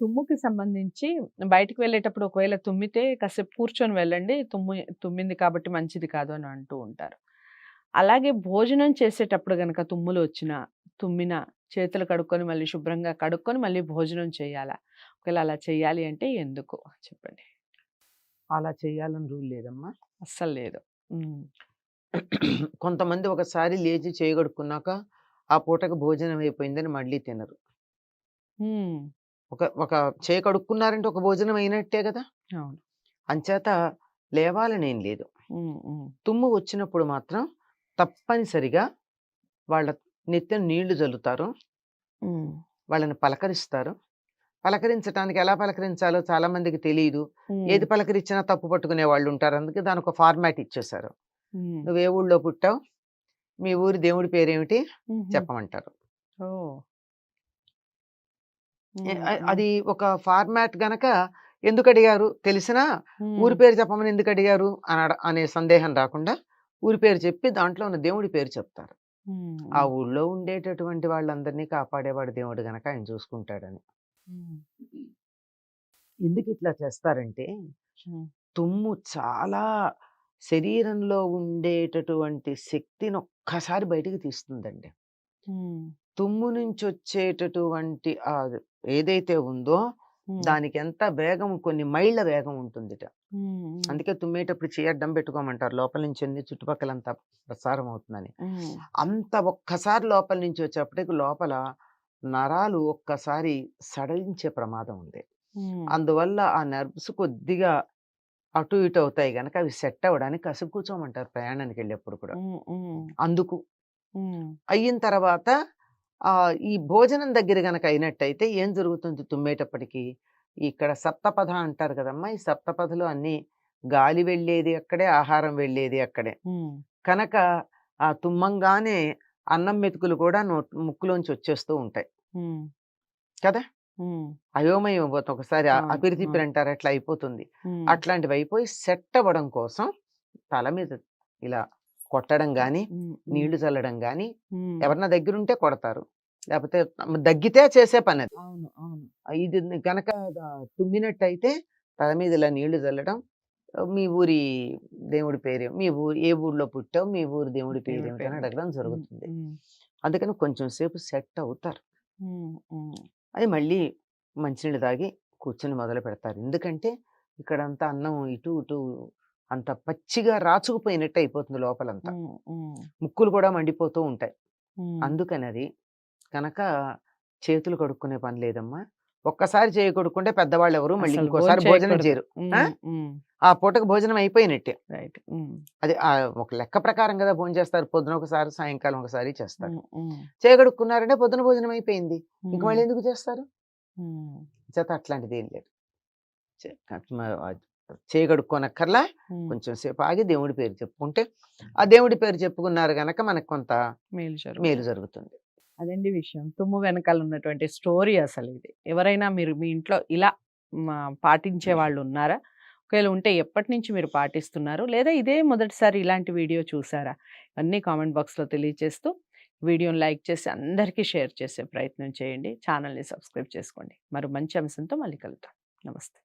తుమ్ముకి సంబంధించి బయటికి వెళ్ళేటప్పుడు ఒకవేళ తుమ్మితే కాసేపు కూర్చొని వెళ్ళండి. తుమ్ము తుమ్మింది కాబట్టి మంచిది కాదు అని అంటూ ఉంటారు. అలాగే భోజనం చేసేటప్పుడు గనక తుమ్ములు వచ్చినా తుమ్మిన చేతులు కడుక్కొని మళ్ళీ శుభ్రంగా కడుక్కొని మళ్ళీ భోజనం చేయాలా? ఒకవేళ అలా చేయాలి అంటే ఎందుకు? చెప్పండి. అలా చేయాలని రూల్ లేదమ్మా. అస్సలు లేదు. కొంతమంది ఒకసారి లేచి చేయగడుక్కున్నాక ఆ పూటకు భోజనం అయిపోయిందని మళ్ళీ తినరు. ఒక ఒక చేయి కడుక్కున్నారంటే ఒక భోజనం అయినట్టే కదా! అవును. అంచేత లేవాలని ఏం లేదు. తుమ్ము వచ్చినప్పుడు మాత్రం తప్పనిసరిగా వాళ్ళ నెత్తిన నీళ్ళు జల్లుతారు. వాళ్ళని పలకరిస్తారు. పలకరించడానికి ఎలా పలకరించాలో చాలా మందికి తెలియదు ఏది పలకరించినా తప్పు పట్టుకునే వాళ్ళు ఉంటారు. అందుకే దానికి ఒక ఫార్మాట్ ఇచ్చేశారు. ఉమ్, నువ్వు ఏ ఊళ్ళో పుట్టావు? మీ ఊరి దేవుడి పేరేమిటి? చెప్పమంటారు. అది ఒక ఫార్మాట్ గనక ఎందుకు అడిగారు తెలిసినా ఊరి పేరు చెప్పమని ఎందుకు అడిగారు అని అనే సందేహం రాకుండా ఊరి పేరు చెప్పి దాంట్లో ఉన్న దేవుడి పేరు చెప్తారు. ఆ ఊళ్ళో ఉండేటటువంటి వాళ్ళందరినీ కాపాడేవాడు దేవుడు గనక ఆయన చూసుకుంటాడని. ఎందుకు ఇట్లా చేస్తారంటే తుమ్ము చాలా శరీరంలో ఉండేటటువంటి శక్తిని ఒక్కసారి బయటికి తీస్తుందండి. తుమ్ము నుంచి వచ్చేటటువంటి ఆ ఏదైతే ఉందో దానికి ఎంత వేగం కొన్ని మైళ్ళ వేగం ఉంటుందిట. అందుకే తుమ్మేటప్పుడు చేయి అడ్డం పెట్టుకోమంటారు. లోపల నుంచి అన్ని చుట్టుపక్కలంతా ప్రసారం అవుతుందని. అంత ఒక్కసారి లోపల నుంచి వచ్చేప్పటికి లోపల నరాలు ఒక్కసారి సడలించే ప్రమాదం ఉంది. అందువల్ల ఆ నర్వ్స్ కొద్దిగా అటు ఇటు అవుతాయి గనక అవి సెట్ అవ్వడానికి కసుపు కూర్చోమంటారు ప్రయాణానికి వెళ్ళేప్పుడు కూడా. అందుకు అయిన తర్వాత ఈ భోజనం దగ్గర గనక అయినట్టయితే ఏం జరుగుతుంది? తుమ్మేటప్పటికి ఇక్కడ సప్తపథ అంటారు కదమ్మా! ఈ సప్తపథలు అన్ని గాలి వెళ్ళేది అక్కడే ఆహారం వెళ్ళేది అక్కడే. కనుక ఆ తుమ్మంగానే అన్నం మెతుకులు కూడా నో ముక్కులోంచి వచ్చేస్తూ ఉంటాయి. కదా! అయోమయం అయిపోతుంది ఒకసారి అవును. అంటారు అట్లా అయిపోతుంది. అట్లాంటివి అయిపోయి సెట్ అవ్వడం కోసం తల మీద ఇలా కొట్టడం ఉమ్, నీళ్ళు చల్లడం గాని ఉమ్, ఎవరన్నా దగ్గరుంటే కొడతారు. లేకపోతే దగ్గితే చేసే పని అది ఇది కనుక తుమ్మినట్టయితే తల మీద ఇలా నీళ్ళు చల్లడం మీ ఊరి దేవుడి పేరు మీ ఊరి ఏ ఊర్లో పుట్టావు మీ ఊరి దేవుడి పేరు దేవుడి ఏమిటి అని పేరు అడగడం జరుగుతుంది. అందుకని కొంచెం సేపు సెట్ అవుతారు. అది మళ్ళీ మంచినీళ్ళు తాగి కూర్చొని మొదలు పెడతారు. ఎందుకంటే ఇక్కడంతా అన్నం ఇటు ఇటు అంత పచ్చిగా రాచుకుపోయినట్టు అయిపోతుంది లోపలంతా. ముక్కులు కూడా మండిపోతూ ఉంటాయి. ఉమ్, అందుకని అది కనుక చేతులు కడుక్కునే పని లేదమ్మా. ఒక్కసారి చేయి కొడుకుంటే పెద్దవాళ్ళు ఎవరు మళ్ళీ ఇంకోసారి. భోజనం చేయరు. ఆ? పూటకు భోజనం అయిపోయినట్టే. అది ఆ ఒక లెక్క ప్రకారం కదా భోజనం చేస్తారు. పొద్దున ఒకసారి సాయంకాలం ఒకసారి చేస్తారు. చేయగడుక్కున్నారంటే పొద్దున భోజనం అయిపోయింది. ఇంక మళ్ళీ ఎందుకు చేస్తారు? చేత అట్లాంటిది ఏం లేదు. చేయగడుక్కోనక్కర్లా కొంచెం సేపు ఆగి దేవుడి పేరు చెప్పుకుంటే ఆ దేవుడి పేరు చెప్పుకున్నారు గనక మనకు కొంత మేలు జరుగుతుంది. మేలు జరుగుతుంది. అదండి విషయం. తుమ్ము వెనకాల ఉన్నటువంటి స్టోరీ అసలు ఇది. ఎవరైనా మీరు మీ ఇంట్లో ఇలా పాటించే వాళ్ళు ఉన్నారా? ఒకవేళ ఉంటే ఎప్పటి నుంచి మీరు పాటిస్తున్నారు? లేదా ఇదే మొదటిసారి ఇలాంటి వీడియో చూసారా? అన్నీ కామెంట్ బాక్స్లో తెలియజేస్తూ వీడియోని లైక్ చేసి అందరికీ షేర్ చేసే ప్రయత్నం చేయండి. ఛానల్ని సబ్స్క్రైబ్ చేసుకోండి. మరో మంచి అంశంతో మళ్ళీ కలుద్దాం. నమస్తే.